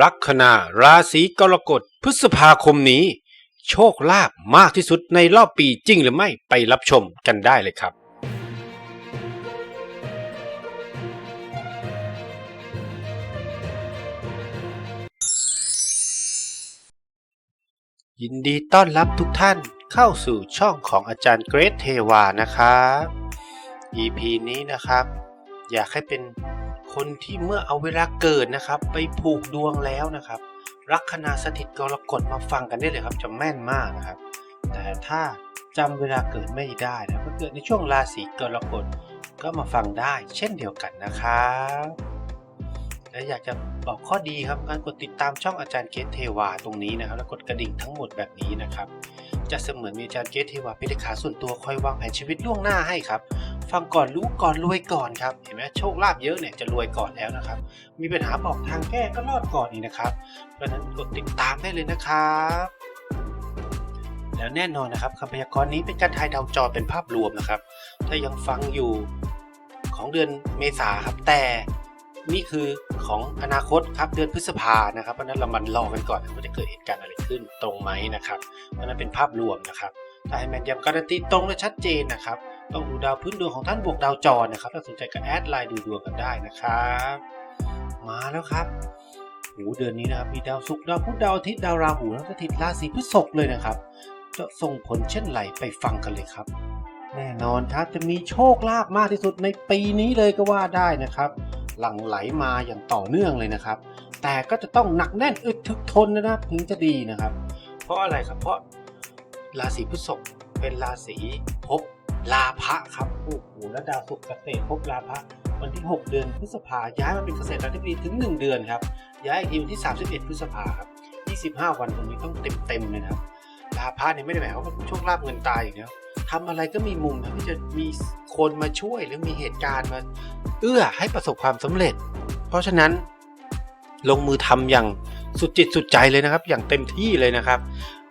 ลัคนาราศีกรกฎพฤษภาคมนี้ โชคลาภมากที่สุดในรอบปีจริงหรือไม่ไปรับชมกันได้เลยครับ ยินดีต้อนรับทุกท่านเข้าสู่ช่องของอาจารย์เกรทเทวานะครับ EP นี้นะครับ อยากให้เป็น คนที่เมื่อเอาเวลาเกิดนะครับ ไปผูกดวงแล้วนะครับลัคนาสถิตกรกฎมาฟังกันได้เลยครับจะแม่นมากนะครับ แต่ถ้าจำเวลาเกิดไม่ได้นะก็เกิดในช่วงราศีกรกฎก็มาฟังได้ เช่นเดียวกันนะครับและอยากจะบอกข้อดีครับการกดติดตามช่องอาจารย์เกตเทวาตรงนี้นะครับ แล้วกดกระดิ่งทั้งหมดแบบนี้นะครับ จะเสมือนมีอาจารย์เกตเทวาเป็นขาส่วนตัวคอยวางแผนชีวิตล่วงหน้าให้ครับ ฟังก่อนรู้ก่อนรวยก่อนครับเห็นไหมโชคลาภเยอะเนี่ยจะรวยก่อนแล้วนะครับ มีปัญหาบอกทางแก้ก็รอดก่อนอีกนะครับ เพราะฉะนั้นกดติดตามได้เลยนะครับแล้วแน่นอนนะครับคำพยากรณ์นี้เป็นการทายดาวจรเป็นภาพรวมนะครับ ถ้ายังฟังอยู่ของเดือนเมษาครับแต่นี่คือของอนาคตครับเดือนพฤษภานะครับเพราะนั้นเรามันรอกันก่อนว่าจะเกิดเหตุการณ์อะไรขึ้นตรงไหมนะครับเพราะฉะนั้นเป็นภาพรวมนะครับ ถ้าให้แม่นยำการันตีตรงและชัดเจนนะครับ ต้องดูดาวพื้นดวงของท่านบวกดาวจรนะครับ ถ้าสนใจก็แอดไลน์ดูดวงกันได้นะครับ มาแล้วครับโหเดือนนี้นะครับมีดาวศุกร์ดาวพุธดาวอาทิตย์ดาวราหูแล้วก็ทิศราศีพฤษภเลยนะครับ จะส่งผลเช่นไรไปฟังกันเลยครับ แน่นอนครับจะมีโชคลาภมากที่สุดในปีนี้เลยก็ว่าได้นะครับหลั่งไหลมาอย่างต่อเนื่องเลยนะครับ แต่ก็จะต้องหนักแน่นอึดถึกทนนะครับถึงจะดีนะครับ เพราะอะไรครับ เพราะ ราศีพฤษภเป็นราศีภพลาภะครับโอ้โหแล้วดาวศุกร์เกษตรภพลาภะวันที่ 6 เดือนพฤษภาย้ายมาเป็นเกษตรราธิบดีถึง 1 เดือนครับ ย้ายอีกทีวันที่ 31 พฤษภาครับ25 วันตรงนี้ต้องเต็มๆเลยนะครับลาภะเนี่ยไม่ได้หมายความว่าโชคลาภเงินตายอย่างเดียวทำอะไรก็มีมุมนะที่จะมีคนมาช่วยหรือมีเหตุการณ์มาเอื้อให้ประสบความสำเร็จ เพราะฉะนั้นลงมือทำอย่างสุดจิตสุดใจเลยนะครับ อย่างเต็มที่เลยนะครับ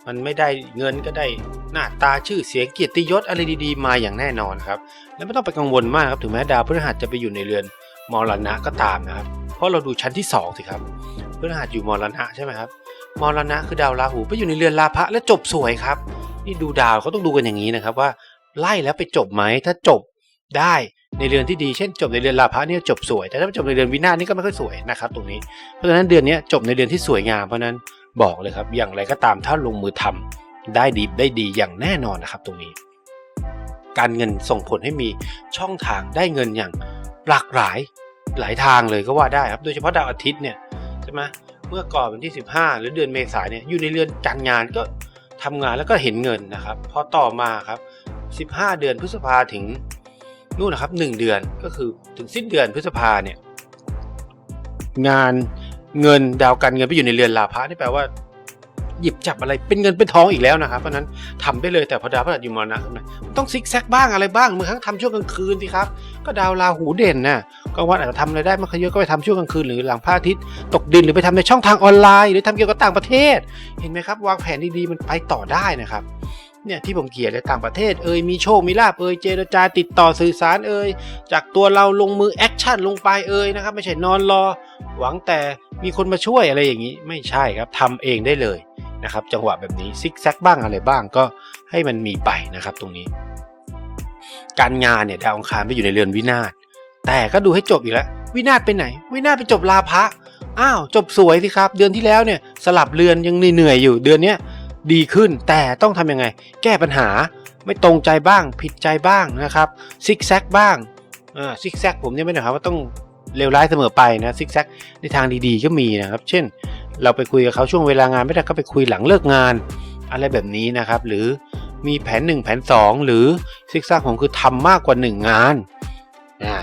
มันไม่ได้เงินก็ได้หน้าตาชื่อเสียงเกียรติยศอะไรดีๆ มาอย่างแน่นอนครับและไม่ต้องไปกังวลมากครับถึงแม้ดาวพฤหัสจะไปอยู่ในเรือนมรณะก็ตามนะครับ เพราะเราดูชั้นที่สองสิครับพฤหัสอยู่มรณะใช่ไหมครับมรณะคือดาวราหูไปอยู่ในเรือนลาภะและจบสวยครับ นี่ดูดาวเขาต้องดูกันอย่างนี้นะครับว่าไล่แล้วไปจบไหมถ้าจบได้ในเรือนที่ดีเช่นจบในเรือนลาภะเนี่ยจบสวย แต่ถ้าจบในเรือนวินาศนี่ก็ไม่ค่อยสวยนะครับตรงนี้เพราะฉะนั้นเดือนนี้จบในเดือนที่สวยงามเพราะนั้น บอกเลยครับ อย่างไรก็ตามถ้าลงมือทำได้ดีได้ดีอย่างแน่นอนนะครับ ตรงนี้ การเงินส่งผลให้มีช่องทางได้เงินอย่างหลากหลายหลายทางเลยก็ว่าได้ครับ โดยเฉพาะดาวอาทิตย์เนี่ยใช่ไหมเมื่อก่อนวันที่ 15 หรือเดือนเมษายนเนี่ยอยู่ในเรือนการงานก็ทำงานแล้วก็เห็นเงินนะครับพอต่อมาครับ 15 เดือนพฤษภาถึงนู่นนะครับ 1 เดือนก็คือถึงสิ้นเดือนพฤษภาเนี่ยงาน เงินดาวการเงินไปอยู่ในเรือนลาภะนี่แปลว่า หยิบจับอะไรเป็นเงินเป็นทองอีกแล้วนะครับเพราะนั้นทำได้เลยแต่พอดาวพฤหัสอยู่มรณะขึ้นต้องซิกแซกบ้างอะไรบ้างบางครั้งทำช่วงกลางคืนสิครับ ก็ดาวราหูเด่นนะกลางวันอาจจะทำอะไรได้มันเยอะก็ไปทำช่วงกลางคืนหรือหลังพระอาทิตย์ตกดินหรือไปทำในช่องทางออนไลน์ หรือทำเกี่ยวกับต่างประเทศ เห็นไหมครับ วางแผนดีๆมันไปต่อได้นะครับ เนี่ยที่ผมเขียนในต่างประเทศเอ่ยมีโชคมีลาบเอ่ยเจรจาติดต่อสื่อสารเอ่ยจากตัวเราลงมือแอคชั่นลงไปเอ่ยนะครับไม่ใช่นอนรอ หวังแต่มีคนมาช่วยอะไรอย่างนี้ ไม่ใช่ครับทำเองได้เลยนะครับจังหวะแบบนี้ซิกแซกบ้างอะไรบ้างก็ให้มันมีไปนะครับตรงนี้ การงานเนี่ยดาวองคารไปอยู่ในเรือนวินาศแต่ก็ดูให้จบอีกแล้ววินาศไปไหน วินาศไปจบลาภะอ้าวจบสวยสิครับ เดือนที่แล้วเนี่ยสลับเรือนยังเหนื่อยอยู่เดือนเนี้ย ดีขึ้น แต่ต้องทำยังไง แก้ปัญหาไม่ตรงใจบ้าง ผิดใจบ้างนะครับซิกแซกบ้างอ่าซิกแซกผมเนี่ยไม่ได้หมายความว่าต้องเลวร้ายเสมอไปนะซิกแซกในทางดีๆก็มีนะครับ เช่น เราไปคุยกับเขาช่วงเวลางานไม่ได้ก็ไปคุยหลังเลิกงาน อะไรแบบนี้นะครับ หรือมีแผน 1 แผน 2 หรือซิกแซกผมคือทำมากกว่า 1 งานอ่า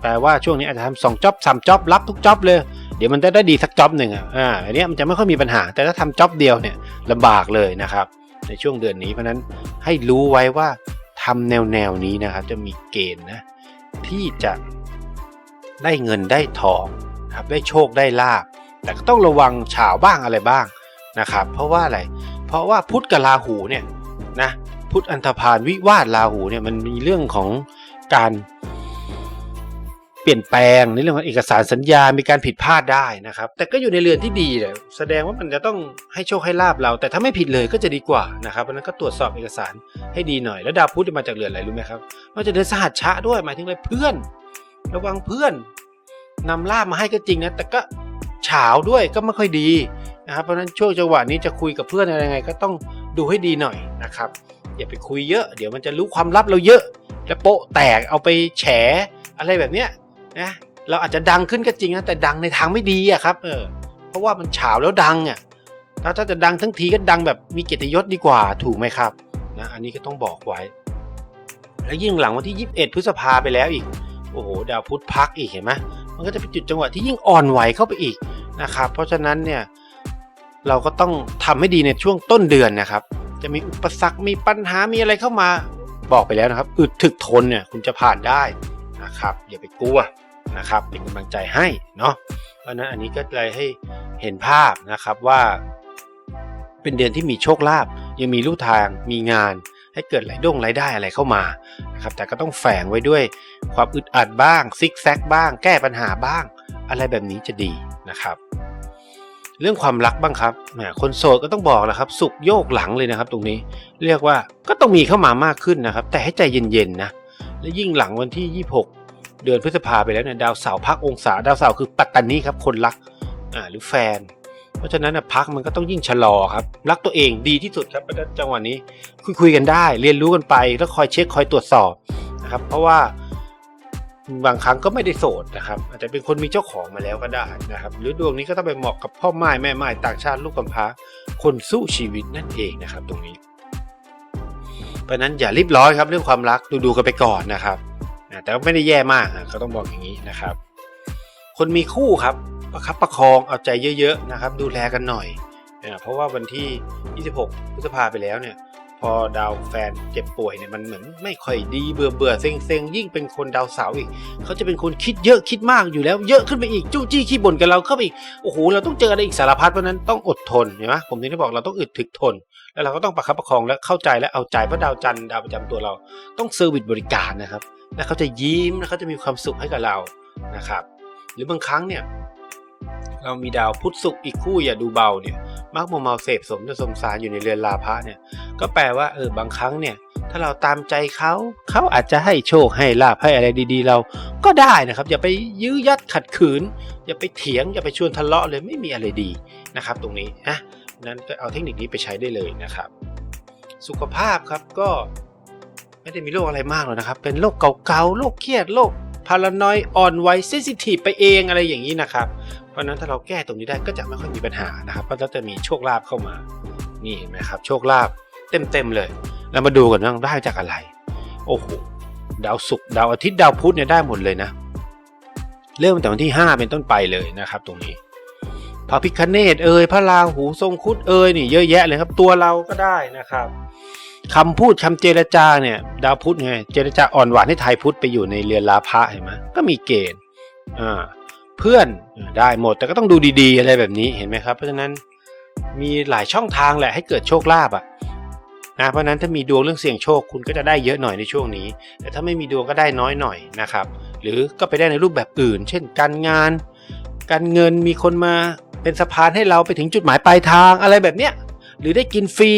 แปลว่าช่วงนี้อาจจะทำสองจ็อบสามจ็อบรับทุกจ็อบเลย เดี๋ยวมันจะได้ดีสักจ็อบหนึ่งอะอ่าอันนี้มันจะไม่ค่อยมีปัญหา แต่ถ้าทำจ็อบเดียวเนี่ยลำบากเลยนะครับ ในช่วงเดือนนี้เพราะนั้นให้รู้ไว้ว่าทำแนวแนวๆนี้นะครับ จะมีเกณฑ์นะที่จะได้เงินได้ทองครับได้โชคได้ลาบ แต่ก็ต้องระวังฉาวบ้างอะไรบ้างนะครับ เพราะว่าอะไร เพราะว่าพุทธกับราหูเนี่ยนะพุทธอันธพาลวิวาทราหูเนี่ยมันมีเรื่องของการ ปปลี่ยนแปลงในเรื่องของเอกสารสัญญา มีการผิดพลาดได้นะครับ แต่ก็อยู่ในเรือนที่ดีเลยแสดงว่ามันจะต้องให้โชคให้ลาบเรา แต่ถ้าไม่ผิดเลยก็จะดีกว่านะครับเพราะฉะนั้นก็ตรวจสอบเอกสารให้ดีหน่อย แล้วดาวพุธจะมาจากเรือนอะไรรู้ไหมครับมาจากเรือนสหัสชะด้วยหมายถึงอะไรเพื่อน ระวังเพื่อนนำลาบมาให้ก็จริงนะ แต่ก็เฉาด้วยก็ไม่ค่อยดีนะครับ เพราะฉะนั้นช่วงจังหวะนี้จะคุยกับเพื่อนอะไรไง ก็ต้องดูให้ดีหน่อยนะครับอย่าไปคุยเยอะ เดี๋ยวมันจะรู้ความลับเราเยอะ แล้วโปะแตกเอาไปแฉอะไรแบบเนี้ย นะเราอาจจะดังขึ้นก็จริงนะแต่ดังในทางไม่ดีอะครับเออเพราะว่ามันฉาวแล้วดังอะถ้าถ้าจะดังทั้งทีก็ดังแบบมีเกียรติยศดีกว่าถูกไหมครับนะอันนี้ก็ต้องบอกไว้ แล้วยิ่งหลังวันที่ 21 พฤษภาไปแล้วอีกโอ้โหดาวพุธพักอีกเห็นไหมมันก็จะเป็นจุดจังหวะที่ยิ่งอ่อนไหวเข้าไปอีกนะครับเพราะฉะนั้นเนี่ยเราก็ต้องทำให้ดีในช่วงต้นเดือนนะครับ จะมีอุปสรรคมีปัญหามีอะไรเข้ามาบอกไปแล้วนะครับอึดถึกทนเนี่ยคุณจะผ่านได้นะครับอย่าไปกลัว นะครับ เป็นกำลังใจให้เนาะเพราะนั้นอันนี้ก็เลยให้เห็นภาพนะครับว่าเป็นเดือนที่มีโชคลาภยังมีลู่ทางมีงาน ให้เกิดรายด้งรายได้อะไรเข้ามานะครับแต่ก็ต้องแฝงไว้ด้วยความอึดอัดบ้างซิกแซกบ้าง แก้ปัญหาบ้าง อะไรแบบนี้จะดีนะครับ เรื่องความรักบ้างครับแหมคนโสดก็ต้องบอกแหละครับ สุกโยกหลังเลยนะครับ ตรงนี้ เรียกว่าก็ต้องมีเข้ามามากขึ้นนะครับ แต่ให้ใจเย็นๆนะและยิ่งหลังวันที่ 26 เดือนพฤษภาไปแล้วเนี่ยดาวเสาร์พักองศาดาวเสาร์คือปัตตานีครับคนรักอ่าหรือแฟน เพราะฉะนั้นนะพักมันก็ต้องยิ่งชะลอครับ รักตัวเองดีที่สุดครับเพราะฉะนั้นจังหวะนี้คุยคุยกันได้ เรียนรู้กันไปแล้วคอยเช็คคอยตรวจสอบนะครับ เพราะว่าบางครั้งก็ไม่ได้โสดนะครับอาจจะเป็นคนมีเจ้าของมาแล้วก็ได้นะครับ หรือดวงนี้ก็ต้องไปเหมาะกับพ่อไม้แม่ไม้ต่างชาติลูกกำพร้าคนสู้ชีวิตนั่นเองนะครับ ตรงนี้เพราะนั้นอย่ารีบร้อนครับเรื่องความรักดูดูกันไปก่อนนะครับ นะแต่ก็ไม่ได้แย่มากก็ต้องบอกอย่างนี้นะครับ คนมีคู่ครับประคับประคองเอาใจเยอะๆนะครับ ดูแลกันหน่อยนะเพราะว่าวันที่ 26 พฤษภาไปแล้วเนี่ย พอดาวแฟนเจ็บป่วยเนี่ยมันเหมือนไม่ค่อยดีเบื่อเบื่อเซ็งเซ็งยิ่งเป็นคนดาวเสาอีกเขาจะเป็นคนคิดเยอะคิดมากอยู่แล้ว เยอะขึ้นไปอีกจู้จี้ขี้บ่นกับเราเข้าไปอีกโอ้โหเราต้องเจออะไรอีกสารพัดเพราะนั้นต้องอดทนเห็นไหมผมถึงได้บอกเราต้องอึดถึกทน แล้วเราก็ต้องประคับประคองและเข้าใจและเอาใจเพราะดาวจันทร์ดาวประจำตัวเรา ต้องเซอร์วิสบริการนะครับ และเขาจะยิ้มและเขาจะมีความสุขให้กับเรานะครับ หรือบางครั้งเนี่ย เรามีดาวพุธศุกร์อีกคู่อย่าดูเบาเนี่ยมักมัวเมาเสพสมจะสมสารอยู่ในเรือนลาภะเนี่ยก็แปลว่าเออบางครั้งเนี่ยถ้าเราตามใจเขาเขาอาจจะให้โชคให้ลาภให้อะไรดีๆ เราก็ได้นะครับ อย่าไปยื้อยัดขัดขืน อย่าไปเถียง อย่าไปชวนทะเลาะเลยไม่มีอะไรดีนะครับ ตรงนี้นะนั้นก็เอาเทคนิคนี้ไปใช้ได้เลยนะครับ สุขภาพครับก็ไม่ได้มีโรคอะไรมากหรอกนะครับ เป็นโรคเก่าๆโรคเครียดโรคพารานอยอ่อนไหวเซนซิทีฟไปเองอะไรอย่างนี้นะครับ ราะนั้นถ้าเราแก้ตรงนี้ได้ก็จะไม่ค่อยมีปัญหานะครับเพราะเราจะมีโชคลาภเข้ามา นี่เห็นไหมครับโชคลาภเต็มๆเลย แล้วมาดูกันว่าได้จากอะไร โอ้โหดาวศุกร์ดาวอาทิตย์ดาวพุธเนี่ยได้หมดเลยนะ เริ่มตั้งแต่วันที่ 5 เป็นต้นไปเลยนะครับ ตรงนี้พระพิคเนตเอ่ยพระราหูทรงคุดเอ่ยนี่เยอะแยะเลยครับ ตัวเราก็ได้นะครับคำพูดคำเจรจาเนี่ย ดาวพุธไงเจรจาอ่อนหวานให้ไทยพุธไปอยู่ในเรือนลาภะเห็นไหมก็มีเกณฑ์อ่า เพื่อนได้หมด แต่ก็ต้องดูดีๆ อะไรแบบนี้เห็นไหมครับ เพราะฉะนั้นมีหลายช่องทางแหละให้เกิดโชคลาภอะนะเพราะฉะนั้นถ้ามีดวงเรื่องเสี่ยงโชคคุณก็จะได้เยอะหน่อยในช่วงนี้ แต่ถ้าไม่มีดวงก็ได้น้อยหน่อยนะครับ หรือก็ไปได้ในรูปแบบอื่น เช่น การงาน การเงินมีคนมาเป็นสะพานให้เราไปถึงจุดหมายปลายทางอะไรแบบเนี้ยหรือได้กินฟรี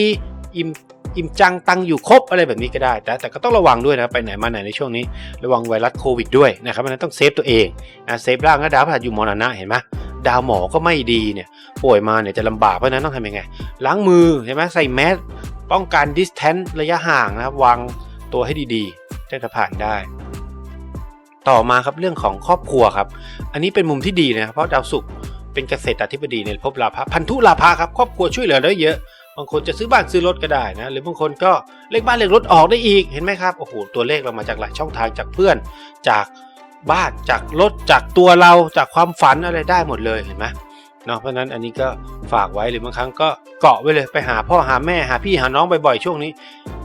อิ่ม อิ่มจังตังอยู่ครบอะไรแบบนี้ก็ได้ แต่แต่ก็ต้องระวังด้วยนะไปไหนมาไหนในช่วงนี้ ระวังไวรัสโควิดด้วยนะครับเพราะนั้นต้องเซฟตัวเองนะเซฟร่างก็ดาวพฤหัสอยู่มรณะเห็นไหมดาวหมอก็ไม่ดีเนี่ยป่วยมาเนี่ยจะลำบากเพราะนั้นต้องทำยังไง ล้างมือใช่ไหมใส่แมสป้องกันดิสแทนระยะห่างนะครับวางตัวให้ดีๆจะผ่านได้ ต่อมาครับเรื่องของครอบครัวครับ อันนี้เป็นมุมที่ดีนะครับเพราะดาวศุกร์เป็นเกษตรอธิบดีในภพลาภะพันธุลาภะครับครอบครัวช่วยเหลือได้เยอะ บางคนจะซื้อบ้านซื้อรถก็ได้นะ หรือบางคนก็เลขบ้านเลขรถออกได้อีกเห็นไหมครับโอ้โหตัวเลขเรามาจากหลายช่องทางจากเพื่อน จากบ้านจากรถจากตัวเราจากความฝันอะไรได้หมดเลยเห็นไหมเนาะเพราะนั้นอันนี้ก็ฝากไว้หรือบางครั้งก็เกาะไว้เลยไปหาพ่อหาแม่หาพี่หาน้องบ่อยๆช่วงนี้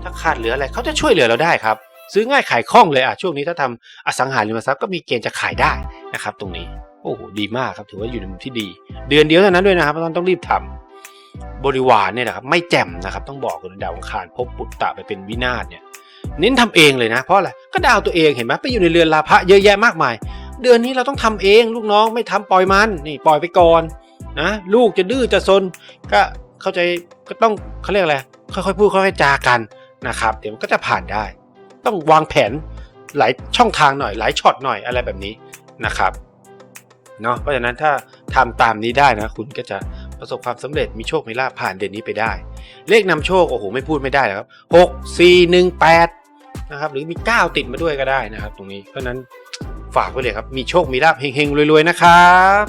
ถ้าขาดเหลืออะไรเขาจะช่วยเหลือเราได้ครับซื้อง่ายขายคล่องเลยอะช่วงนี้ถ้าทำอสังหาริมทรัพย์ก็มีเกณฑ์จะขายได้นะครับ ตรงนี้โอ้โหดีมากครับถือว่าอยู่ในมุมที่ดี เดือนเดียวเท่านั้นด้วยนะครับเพราะนั้นต้องรีบทำ บริวารเนี่ยนะครับไม่แจ่มนะครับต้องบอกคนดาวอังคารพบปุตตะไปเป็นวินาศเนี่ยเน้นทำเองเลยนะ เพราะอะไรก็ดาวตัวเองเห็นไหมไปอยู่ในเรือนลาภะเยอะแยะมากมาย เดือนนี้เราต้องทำเองลูกน้องไม่ทำปล่อยมันนี่ปล่อยไปก่อนนะลูกจะดื้อจะซนก็เข้าใจก็ต้องเขาเรียกอะไรค่อยๆพูดค่อยๆจากันนะครับเดี๋ยวมันก็จะผ่านได้ ต้องวางแผนหลายช่องทางหน่อยหลายช็อตหน่อยอะไรแบบนี้นะครับเนาะเพราะฉะนั้นถ้าทำตามนี้ได้นะ คุณก็จะ ประสบความสำเร็จมีโชคมีลาภผ่านเดือนนี้ไปได้ เลขนำโชคโอ้โหไม่พูดไม่ได้แล้วครับหกสี่หนึ่งแปดนะครับหรือมี 9 ติดมาด้วยก็ได้นะครับ ตรงนี้เพราะนั้นฝากไว้เลยครับมีโชคมีลาภเฮงๆรวยๆนะครับ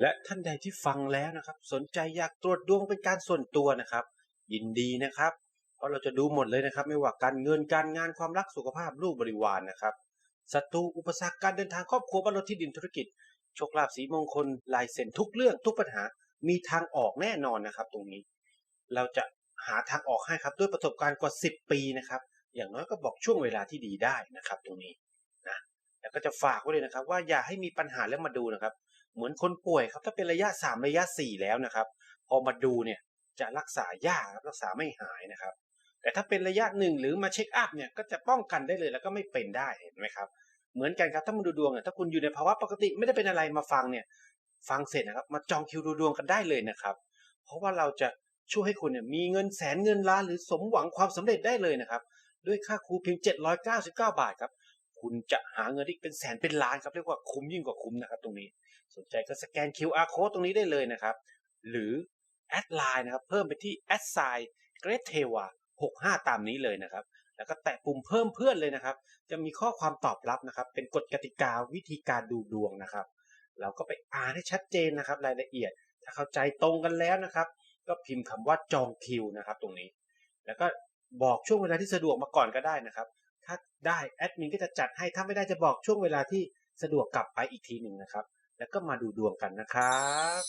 และท่านใดที่ฟังแล้วนะครับ สนใจอยากตรวจดวงเป็นการส่วนตัวนะครับ ยินดีนะครับ เพราะเราจะดูหมดเลยนะครับ ไม่ว่าการเงินการงานความรักสุขภาพลูกบริวารนะครับศัตรูอุปสรรคการเดินทางครอบครัวบ้านรถที่ดินธุรกิจ โชคลาภสีมงคลลายเซ็นทุกเรื่องทุกปัญหา มีทางออกแน่นอนนะครับ ตรงนี้ เราจะหาทางออกให้ครับด้วยประสบการณ์กว่า 10 ปีนะครับ อย่างน้อยก็บอกช่วงเวลาที่ดีได้นะครับ ตรงนี้นะแล้วก็จะฝากไว้เลยนะครับ ว่าอย่าให้มีปัญหาแล้วมาดูนะครับ เหมือนคนป่วยครับ ถ้าเป็นระยะ 3 ระยะ 4 แล้วนะครับ พอมาดูเนี่ยจะรักษายากรับรักษาไม่หายนะครับ แต่ถ้าเป็นระยะหนึ่งหรือมาเช็คอัพเนี่ยก็จะป้องกันได้เลยแล้วก็ไม่เป็นได้เห็นไหมครับ เหมือนกันครับถ้ามาดูดวงเนี่ยถ้าคุณอยู่ในภาวะปกติไม่ได้เป็นอะไรมาฟังเนี่ย ฟังเสร็จนะครับ มาจองคิวดูดวงกันได้เลยนะครับ เพราะว่าเราจะช่วยให้คุณเนี่ยมีเงินแสนเงินล้านหรือสมหวังความสำเร็จได้เลยนะครับ ด้วยค่าครูเพียง 799 บาทครับคุณจะหาเงินที่เป็นแสนเป็นล้านครับเรียกว่าคุ้มยิ่งกว่าคุ้มนะครับ ตรงนี้ สนใจก็สแกน QR code ตรงนี้ได้เลยนะครับ หรือแอดไลน์นะครับ เพิ่มไปที่แอดไซน์เกรทเทวา65 ตามนี้เลยนะครับ แล้วก็แตะปุ่มเพิ่มเพื่อนเลยนะครับ จะมีข้อความตอบรับนะครับ เป็นกฎกติกาวิธีการดูดวงนะครับ เราก็ไปอ่านให้ชัดเจนนะครับ รายละเอียด ถ้าเข้าใจตรงกันแล้วนะครับ ก็พิมพ์คำว่าจองคิวนะครับ ตรงนี้ แล้วก็บอกช่วงเวลาที่สะดวกมาก่อนก็ได้นะครับ ถ้าได้แอดมินก็จะจัดให้ ถ้าไม่ได้จะบอกช่วงเวลาที่สะดวกกลับไปอีกทีหนึ่งนะครับ แล้วก็มาดูดวงกันนะครับ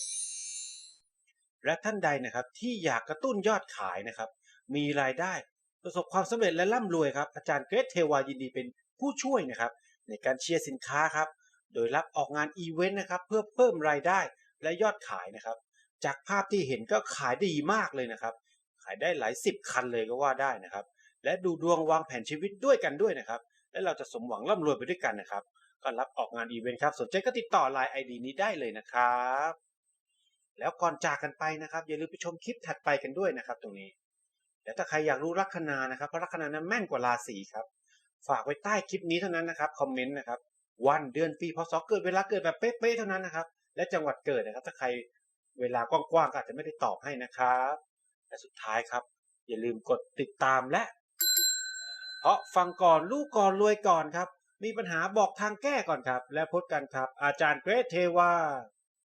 และท่านใดนะครับที่อยากกระตุ้นยอดขายนะครับ มีรายได้ ประสบความสำเร็จและร่ำรวยครับอาจารย์เกรทเทวายินดีเป็นผู้ช่วยนะครับในการเชียร์สินค้าครับโดยรับออกงานอีเวนต์นะครับเพื่อเพิ่มรายได้และยอดขายนะครับ จากภาพที่เห็นก็ขายดีมากเลยนะครับ ขายได้หลายสิบคันเลยก็ว่าได้นะครับ และดูดวงวางแผนชีวิตด้วยกันด้วยนะครับ และเราจะสมหวังร่ำรวยไปด้วยกันนะครับ ก็รับออกงานอีเวนต์ครับ สนใจก็ติดต่อไลน์ไอดีนี้ได้เลยนะครับ แล้วก่อนจากกันไปนะครับ อย่าลืมไปชมคลิปถัดไปกันด้วยนะครับ ตรงนี้ และถ้าใครอยากรู้ลัคนานะครับเพราะลัคนานั้นแม่นกว่าราศีครับ ฝากไว้ใต้คลิปนี้เท่านั้นนะครับคอมเมนต์นะครับวันเดือนปีพศเกิดเวลาเกิดแบบเป๊ะๆเท่านั้นนะครับ และจังหวัดเกิดนะครับ ถ้าใครเวลากว้างๆก็อาจจะไม่ได้ตอบให้นะครับและสุดท้ายครับ อย่าลืมกดติดตามและ เพราะฟังก่อนลูกก่อนรวยก่อนครับ มีปัญหาบอกทางแก้ก่อนครับ และพบกันครับ อาจารย์เกรทเทวา